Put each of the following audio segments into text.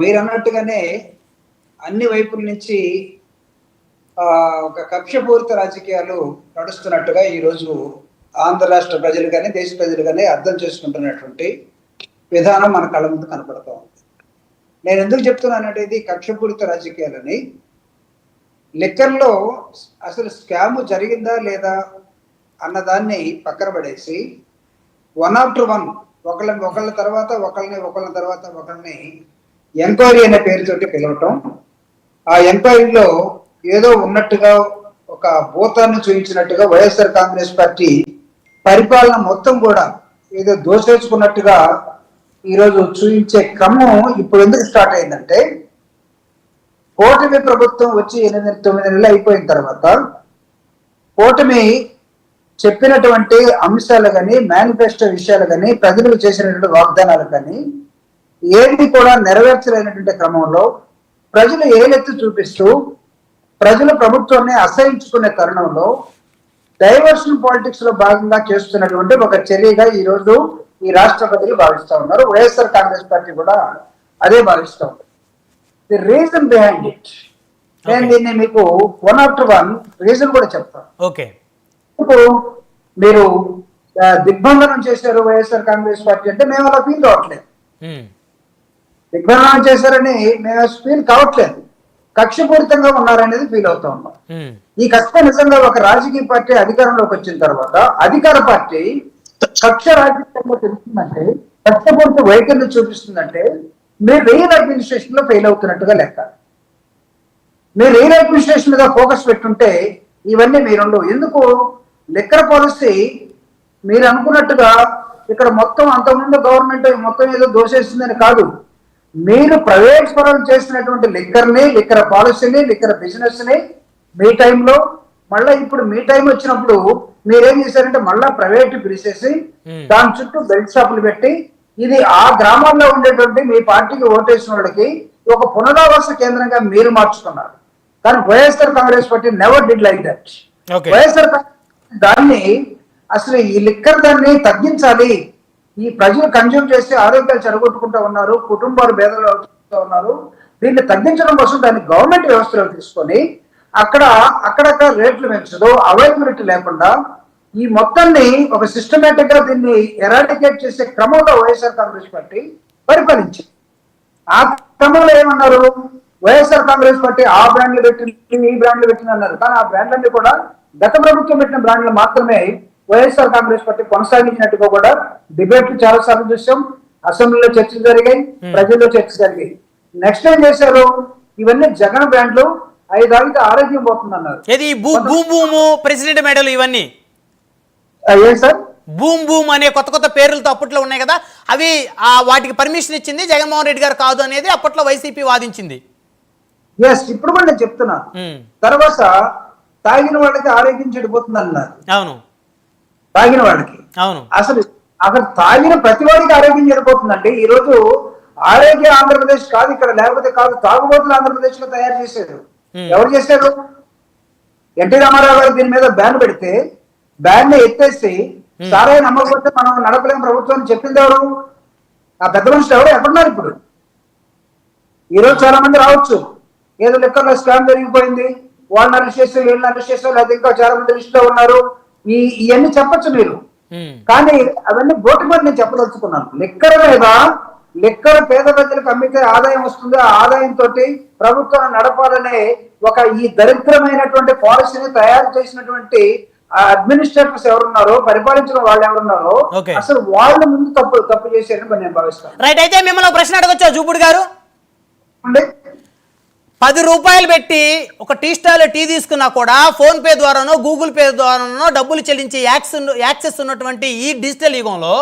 మీరు అన్నట్టుగానే అన్ని వైపుల నుంచి ఒక కక్షపూరిత రాజకీయాలు నడుస్తున్నట్టుగా ఈరోజు ఆంధ్ర రాష్ట్ర ప్రజలు కానీ దేశ ప్రజలు కానీ అర్థం చేసుకుంటున్నటువంటి విధానం మన కళ్ళ ముందు కనపడుతూ ఉంది. నేను ఎందుకు చెప్తున్నానంటే ఇది కక్షపూరిత రాజకీయాలని. లిక్కర్లో అసలు స్కామ్ జరిగిందా లేదా అన్నదాన్ని పక్కన పడేసి వన్ ఆఫ్టర్ వన్ ఒకళ్ళ ఒకళ్ళ తర్వాత ఒకళ్ళని ఒకళ్ళ తర్వాత ఒకళ్ళని ఎంక్వైరీ అనే పేరుతోటి పిలవటం. ఆ ఎంక్వైరీలో ఏదో ఉన్నట్టుగా ఒక భూతాన్ని చూపించినట్టుగా వైఎస్ఆర్ కాంగ్రెస్ పార్టీ పరిపాలన మొత్తం కూడా ఏదో దోసేసుకున్నట్టుగా ఈరోజు చూపించే క్రమం ఇప్పుడు ఎందుకు స్టార్ట్ అయిందంటే కూటమి ప్రభుత్వం వచ్చి ఎనిమిది తొమ్మిది నెలలు అయిపోయిన తర్వాత కూటమి చెప్పినటువంటి అంశాలు కానీ మేనిఫెస్టో విషయాలు కానీ ప్రజలకు చేసినటువంటి వాగ్దానాలు కానీ ఏది కూడా నెరవేర్చలేనటువంటి క్రమంలో ప్రజలు ఏలెత్తి చూపిస్తూ ప్రజలు ప్రభుత్వాన్ని అసహించుకునే తరుణంలో డైవర్షన్ పాలిటిక్స్లో భాగంగా చేస్తున్నటువంటి ఒక చర్యగా ఈ రోజు ఈ రాష్ట్ర ప్రజలు భావిస్తా ఉన్నారు. వైఎస్ఆర్ కాంగ్రెస్ పార్టీ కూడా అదే భావిస్తా ఉంది. ది రీజన్ బిహైండ్ ఇట్ నేను. దీన్ని మీకు వన్ ఆఫ్టర్ వన్ రీజన్ కూడా చెప్తాను. ఓకే ఇప్పుడు మీరు దిగ్బంధనం చేశారు వైఎస్ఆర్ కాంగ్రెస్ పార్టీ అంటే మేము అలా ఫీల్ కావట్లేదు. దిగ్బంధనం చేశారని మేము ఫీల్ కావట్లేదు. కక్షపూరితంగా ఉన్నారనేది ఫీల్ అవుతా ఉన్నాం. ఈ కక్ష నిజంగా ఒక రాజకీయ పార్టీ అధికారంలోకి వచ్చిన తర్వాత అధికార పార్టీ కక్ష రాజకీయంలో తెలుస్తుందంటే కక్షపూర్తి వైఖరిని చూపిస్తుందంటే మీరు రియల్ అడ్మినిస్ట్రేషన్లో ఫెయిల్ అవుతున్నట్టుగా లెక్క. మీరు రియల్ అడ్మినిస్ట్రేషన్ మీద ఫోకస్ పెట్టుంటే ఇవన్నీ మీరుండవు. ఎందుకు? లిక్కర్ పాలసీ మీరు అనుకున్నట్టుగా ఇక్కడ మొత్తం అంతకుముందు గవర్నమెంట్ మొత్తం ఏదో దోషేస్తుందని కాదు. మీరు ప్రైవేట్ పరం చేసినటువంటి లిక్కర్ని లిక్కర్ పాలసీని లిక్కర్ బిజినెస్ని మీ టైంలో మళ్ళీ ఇప్పుడు మీ టైం వచ్చినప్పుడు మీరేం చేశారంటే మళ్ళా ప్రైవేట్ పిలిచేసి. దాని చుట్టూ బెల్ట్ షాపులు పెట్టి ఇది ఆ గ్రామాల్లో ఉండేటువంటి మీ పార్టీకి ఓటేసిన వాళ్ళకి ఒక పునరావాస కేంద్రంగా మీరు మార్చుకున్నారు. కానీ YSR Congress party never did like that YSR Congress దాన్ని అసలు ఈ లిక్కర్ దాన్ని తగ్గించాలి. ఈ ప్రజలు కన్జ్యూమ్ చేసి ఆరోగ్యాలు చెడగొట్టుకుంటా ఉన్నారు కుటుంబాలు భేదాలు అవుతూ ఉన్నారు. దీన్ని తగ్గించడం కోసం దాన్ని గవర్నమెంట్ వ్యవస్థలో తీసుకొని అక్కడ అక్కడక్కడ రేట్లు పెంచదు అవైలబిలిటీ లేకుండా ఈ మొత్తాన్ని ఒక సిస్టమేటిక్గా దీన్ని ఎరాడికేట్ చేసే క్రమంలో వైఎస్ఆర్ కాంగ్రెస్ పార్టీ పరిపాలించింది. ఆ క్రమంలో ఏమన్నారు? వైఎస్ఆర్ కాంగ్రెస్ పార్టీ ఆ బ్రాండ్లు పెట్టింది ఈ బ్రాండ్లు పెట్టింది అన్నారు. కానీ ఆ బ్రాండ్లన్నీ కూడా గత ప్రభుత్వం పెట్టిన బ్రాండ్లు మాత్రమే వైఎస్ఆర్ కాంగ్రెస్ పార్టీ కొనసాగించినట్టుగా కూడా డిబేట్లు చాలా సార్లు చూసాం. అసెంబ్లీలో చర్చలు జరిగాయి ప్రజల్లో చర్చ జరిగాయి. నెక్స్ట్ ఏం చేశారు? ఇవన్నీ జగన్ బ్రాండ్లు ఐదు తాగితే ఆరోగ్యం పోతుంది అన్నారు ఏది భూమ్ ప్రెసిడెంట్ మెడల్ ఇవన్నీ? ఏం సార్? భూమ్ భూమ్ అనే కొత్త కొత్త పేర్లతో అప్పట్లో ఉన్నాయి కదా అవి ఆ వాటికి పర్మిషన్ ఇచ్చింది జగన్మోహన్ రెడ్డి గారు కాదు అనేది అప్పట్లో వైసీపీ వాదించింది. ఎస్ ఇప్పుడు కూడా నేను చెప్తున్నాను ఉమ్. తర్వాత తాగిన వాళ్ళకి ఆరోగ్యం చెడిపోతుంది అన్నారు అవును. తాగిన వాళ్ళకి అవును. అసలు అసలు తాగిన ప్రతి వాడికి ఆరోగ్యం చెడిపోతుందండి. ఈ రోజు ఆరోగ్య ఆంధ్రప్రదేశ్ కాదు ఇక్కడ లేకపోతే కాదు తాగుబోతులు ఆంధ్రప్రదేశ్లో తయారు చేశారు. ఎవరు చేశారు? ఎన్టీ రామారావు గారు దీని మీద బ్యాన్ పెడితే బ్యాన్ని ఎత్తేసి సారాయి నమ్మకపోతే మనం నడపలేం ప్రభుత్వం చెప్పింది ఎవరు? ఆ పెద్ద మనుషులు ఎవరు? ఎక్కడున్నారు ఇప్పుడు? ఈ రోజు చాలా మంది రావచ్చు. ఏదో లెక్కల్లో స్కామ్ జరిగిపోయింది. వాళ్ళని అరెస్ట్ చేసి వీళ్ళని అరెస్ట్ చేసి లేదా ఇంకా చాలా మంది లిస్ట్లో ఉన్నారు. ఈ ఇవన్నీ చెప్పొచ్చు మీరు. కానీ అవన్నీ బోటు మీద నేను చెప్పదలుచుకున్నాను. లిక్కర్ మీద లిక్కర్ పేద ప్రజలకు అమ్మితే ఆదాయం వస్తుంది. ఆ ఆదాయం తోటి ప్రభుత్వం నడపాలనే ఒక ఈ దరిద్రమైనటువంటి పాలసీని తయారు చేసినటువంటి అడ్మినిస్ట్రేటర్స్ ఎవరున్నారో పరిపాలించిన వాళ్ళు ఎవరున్నారో. అసలు వాళ్ళు ముందు తప్పు తప్పు చేశారని నేను భావిస్తాను. రైట్ అయితే మిమ్మల్ని ప్రశ్న అడగొచ్చా జూపుడు గారు? పది రూపాయలు పెట్టి ఒక టీ స్టాల్ టీ తీసుకున్నా కూడా ఫోన్ పే ద్వారానో గూగుల్ పే ద్వారానో డబ్బులు చెల్లించి యాక్సెస్ యాక్సెస్ ఉన్నటువంటి ఈ డిజిటల్ యుగంలో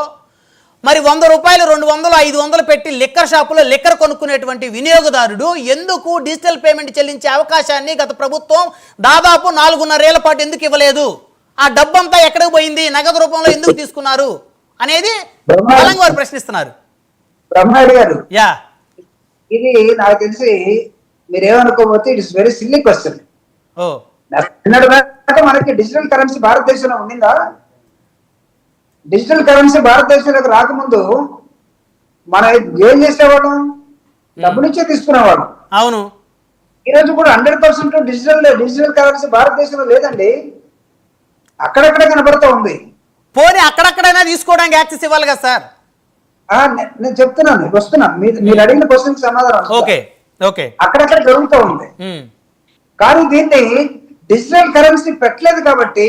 మరి వంద రూపాయలు రెండు వందలు ఐదు వందలు పెట్టి లిక్కర్ షాపులో లిక్కర్ కొనుక్కునేటువంటి వినియోగదారుడు ఎందుకు డిజిటల్ పేమెంట్ చెల్లించే అవకాశాన్ని గత ప్రభుత్వం దాదాపు నాలుగున్నరేళ్ళ పాటు ఎందుకు ఇవ్వలేదు? ఆ డబ్బంతా ఎక్కడికి పోయింది? నగదు రూపంలో ఎందుకు తీసుకున్నారు? అనేది బలంగా వారు ప్రశ్నిస్తున్నారు. గారు. యా. ఇది నాకు తెలిసి మీరేమనుకోకపోతే ఇట్స్ వెరీ సిల్లీ క్వశ్చన్ మనకి డిజిటల్ కరెన్సీ భారతదేశంలో ఉండిందా? డిజిటల్ కరెన్సీ భారతదేశంలోకి రాకముందు మనం ఏం చేసేవాళ్ళం? డబ్బులిచ్చే తీసుకునేవాడు అవును. ఈ రోజు కూడా hundred percent digital digital currency భారతదేశంలో లేదండి. అక్కడక్కడ కనబడుతూ ఉంది. పోనీ అక్కడక్కడైనా తీసుకోవడానికి యాక్సెస్ ఇవ్వాలి కదా సార్? నేను చెప్తున్నాను వస్తున్నాను మీరు అడిగిన క్వశ్చన్ సమాధానం ఓకే. అక్కడక్కడ జరుగుతూ ఉంది. కానీ దీన్ని డిజిటల్ కరెన్సీ పెట్టలేదు కాబట్టి.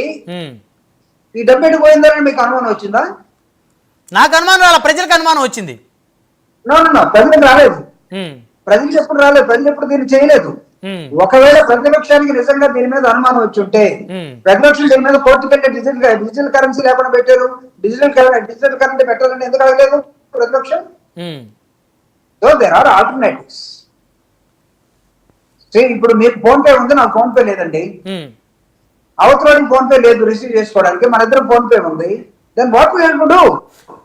ఈ డబ్బు ఎటు పోయిందని మీకు అనుమానం వచ్చిందా? నాకు అనుమానం రాల ప్రజలకు అనుమానం వచ్చింది. ప్రజలకు రాలేదు. ప్రజలు ఎప్పుడు రాలేదు ప్రజలు ఎప్పుడు దీన్ని చేయలేదు. ఒకవేళ ప్రతిపక్షానికి నిజంగా దీని మీద అనుమానం వచ్చి ఉంటే. ప్రతిపక్షం దీని మీద కోర్టు కంటే డిజిటల్ డిజిటల్ కరెన్సీ లేకుండా పెట్టారు. డిజిటల్ డిజిటల్ కరెన్సీ పెట్టాలని ఎందుకు అడగలేదు ప్రతిపక్షం? దేర్ ఆర్ ఆల్టర్నేటివ్స్ ఇప్పుడు మీకు ఫోన్ పే ఉంది నాకు ఫోన్ పే లేదండి. అవతలకి ఫోన్ పే లేదు రిసీవ్ చేసుకోవడానికి మన ఇద్దరం ఫోన్ పే ఉంది. దెన్ వాట్ డూ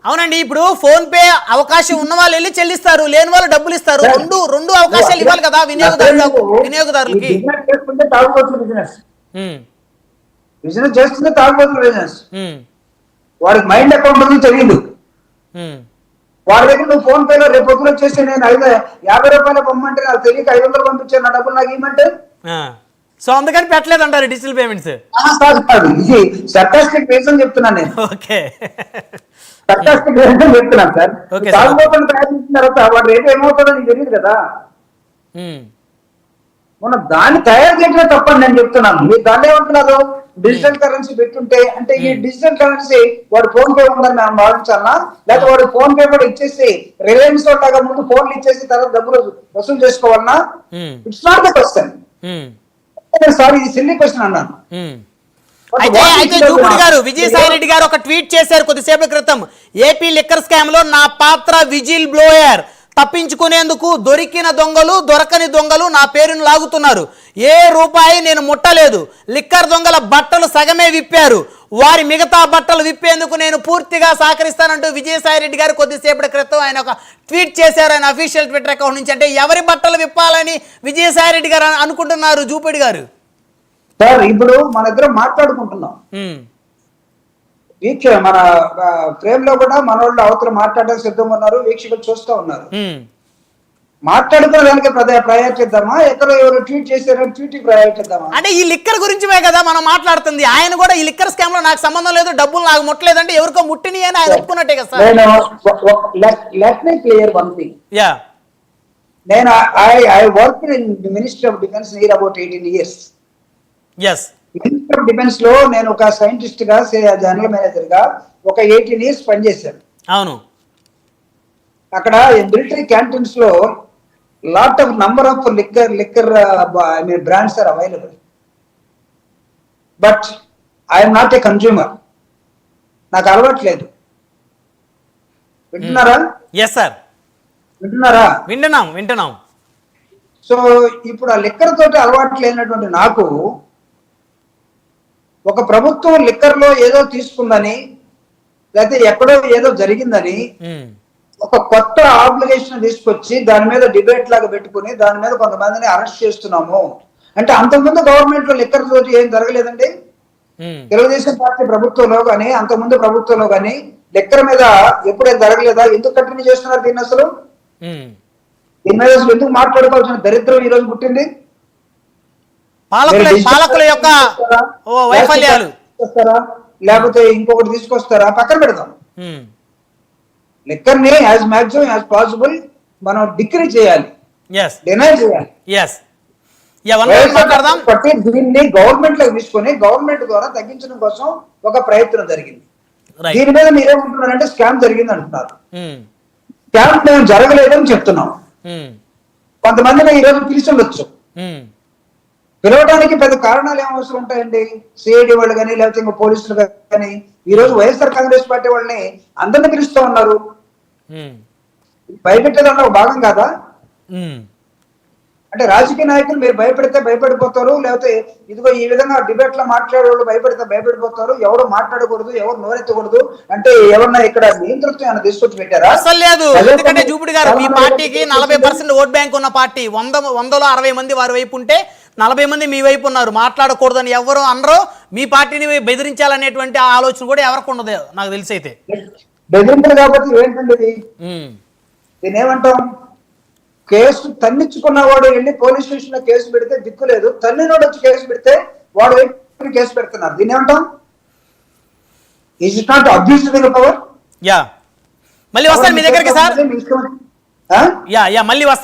అవునండి ఇప్పుడు ఫోన్ పే అవకాశం ఉన్న వాళ్ళు వెళ్ళి చెల్లిస్తారు లేని వాళ్ళు డబ్బులు ఇస్తారు. రెండు రెండు అవకాశాలు ఇవ్వాలి కదా వినియోగదారులకు వినియోగదారులకి. బిజినెస్ చేసుకుంటే తాగుబోతులు బిజినెస్ బిజినెస్ చేస్తుంటే తాగుబోతులు బిజినెస్ వాడికి మైండ్ అకౌంట్ ఉందో తెలియదు. వాడి దగ్గర నువ్వు ఫోన్ పేలో రేపు పొద్దున వచ్చేసి నేను ఐదు యాభై రూపాయలు పంపమంటే నాకు తెలియక ఐదు వందలు పంపించాను నా డబ్బులు నాకు ఇవ్వమంటే? ఆ. సో అందుకని పెట్టలేదు అంటారు డిజిటల్ పేమెంట్స్. కాదు ఇది సర్కాస్టిక్ రీజన్ చెప్తున్నాను నేను. ఓకే. సర్కాస్టిక్ రీజన్ చెప్తున్నాను సార్. తాగుబోతులు తయారు చేసిన తర్వాత వాడు రేపు ఏమవుతుందో నీకు తెలియదు కదా. మనం దాన్ని తయారు చేయడమే తప్పని నేను చెప్తున్నాను. మీరు దాన్ని ఏమంటున్నారు? డిజిటల్ కరెన్సీ పెట్టుంటే అంటే ఈ డిజిటల్ కరెన్సీ వాడు ఫోన్ పే ఉందని మనం భావించాలనా? లేకపోతే వాడు ఫోన్ పే కూడా ఇచ్చేసి రిలయన్స్ లాగా ముందు ఫోన్లు ఇచ్చేసి తర్వాత డబ్బులు వసూలు చేసుకోవాలన్నా it's not the question sorry ఇది సిల్లీ క్వశ్చన్ అన్నాను. But అయితే అయితే దూకుడు గారు విజయసాయి రెడ్డి గారు ఒక ట్వీట్ చేశారు కొద్దిసేపటి క్రితం. ఏపీ లిక్కర్ స్కామ్లో నా పాత్ర విజిల్ బ్లోయర్. తప్పించుకునేందుకు దొరికిన దొంగలు దొరకని దొంగలు నా పేరును లాగుతున్నారు. ఏ రూపాయి నేను ముట్టలేదు. లిక్కర్ దొంగల బట్టలు సగమే విప్పారు. వారి మిగతా బట్టలు విప్పేందుకు నేను పూర్తిగా సహకరిస్తానంటూ విజయసాయి రెడ్డి గారు కొద్దిసేపటి క్రితం ఆయన ఒక ట్వీట్ చేశారు. ఆయన అఫీషియల్ ట్విట్టర్ అకౌంట్ నుంచి అంటే ఎవరి బట్టలు విప్పాలని విజయసాయి రెడ్డి గారు అనుకుంటున్నారు జూపిడి గారు? సార్ ఇప్పుడు మన ఇద్దరం మాట్లాడుకుంటున్నాం. వీక్ష మన ఫ్రేమ్లో కూడా మన వాళ్ళు అవతల మాట్లాడడానికి సిద్ధంగా ఉన్నారు వీక్షకులు చూస్తూ ఉన్నారు. ప్రయారిటీ ఇద్దామా ఎక్కడ ఎవరు ట్వీట్ చేశారని ట్వీట్ ప్రయారిటీ ఇద్దామా అంటే ఈ లిక్కర్ గురించివే కదా మనం మాట్లాడుతుంది. ఆయన కూడా ఈ లిక్కర్ స్కామ్లో నాకు సంబంధం లేదు డబ్బులు నాకు ముట్టలేదంటే ఎవరికో ముట్టిని అని ఆయన ఒప్పుకున్నట్టే కదా let me clear one thing yeah నేను I I work in ministry of defence near about eighteen years yes ministry of డిఫెన్స్లో నేను ఒక సైంటిస్ట్గా జనరల్ మేనేజర్గా ఒక ఎయిటీన్ ఇయర్స్ పనిచేశాను. అవును. అక్కడ military క్యాంటీన్స్లో lot of number of liquor liquor I mean brands are available but I'm not a consumer నాకు అలవాట్లేదు. వింటున్నారా? ఎస్ సార్ వింటున్నారా? వింటున్నాం వింటున్నాం. సో ఇప్పుడు ఆ లిక్కర్ తోటి అలవాటు లేనటువంటి నాకు ఒక ప్రభుత్వం లిక్కర్లో ఏదో తీసుకుందని లేకపోతే ఎక్కడో ఏదో జరిగిందని ఒక కొత్త ఆబ్లిగేషన్ తీసుకొచ్చి దాని మీద డిబేట్ లాగా పెట్టుకుని దాని మీద కొంతమందిని అరెస్ట్ చేస్తున్నాము. అంటే అంతకుముందు గవర్నమెంట్లో లిక్కర్ తోటి ఏం జరగలేదండి? తెలుగుదేశం పార్టీ ప్రభుత్వంలో కానీ అంతకుముందు ప్రభుత్వంలో కానీ లిక్కర్ మీద ఎప్పుడేం జరగలేదా? ఎందుకు కంటిన్యూ చేస్తున్నారు దీన్ని అసలు. దీని మీద అసలు ఎందుకు మాట్లాడుకోవాల్సిన దరిద్రం ఈ రోజు పుట్టింది? పాలకుల పాలకుల యొక్క వైఫల్యాలు? లేకపోతే ఇంకొకటి తీసుకొస్తారా? పక్కన పెడదాం. ఉమ్, లిక్కర్ని యాజ్ మాక్సిమం యాజ్ పాసిబుల్ మనం డిక్రీ చేయాలి. డినై చేయాలి. బట్టి దీన్ని గవర్నమెంట్లో తీసుకొని గవర్నమెంట్ ద్వారా తగ్గించడం కోసం ఒక ప్రయత్నం జరిగింది. దీని మీద మీరేమంటున్నారంటే స్కామ్ జరిగింది అంటున్నారు. స్కామ్ మేము జరగలేదని చెప్తున్నాం. కొంతమందిని ఈ రోజు పిలిచి ఉండొచ్చు. పిలవడానికి పెద్ద కారణాలు ఏం అవసరం ఉంటాయండి? సిఐడి వాళ్ళు కానీ లేకపోతే ఇంకా పోలీసులు కానీ ఈ రోజు వైఎస్ఆర్ కాంగ్రెస్ పార్టీ వాళ్ళని అందరిని పిలుస్తూ ఉన్నారు. భయపెట్టేదాంట్లో ఒక భాగం కాదా. అంటే రాజకీయ నాయకులు మీరు భయపెడితే భయపడిపోతారు లేకపోతే ఇదిగో ఈ విధంగా డిబేట్లో మాట్లాడే వాళ్ళు భయపెడితే భయపడిపోతారు ఎవరు మాట్లాడకూడదు ఎవరు నోరెత్తకూడదు అంటే ఎవరన్నా ఇక్కడ నియంతృత్వం ఏమైనా తీసుకొచ్చి పెట్టారా? అసలు లేదు. ఎందుకంటే జూపిడి గారు మీ పార్టీకి నలభై పర్సెంట్ ఓట్ బ్యాంక్ ఉన్న పార్టీ వంద వందలో అరవై మంది వారి వైపు ఉంటే నలభై మంది మీ వైపు ఉన్నారు. మాట్లాడకూడదని ఎవరు అనరో మీ పార్టీని బెదిరించాలనేటువంటి ఆలోచన కూడా ఎవరికి ఉండదు నాకు తెలిసి అయితే. బెదిరింపులు కాబట్టి ఏంటండి దీన్ని ఏమంటాం కేసు తన్నించుకున్నవాడు వెళ్ళి పోలీస్ స్టేషన్లో కేసు పెడితే దిక్కు లేదు. తన్నినోడు వచ్చి కేసు పెడితే వాడు కేసు పెడుతున్నారు? దీన్ని ఏమంటాం? Is it not abuse power yeah. మళ్ళీ వస్తాను మీ దగ్గరికి సార్. యా యా మళ్ళీ వస్తాను.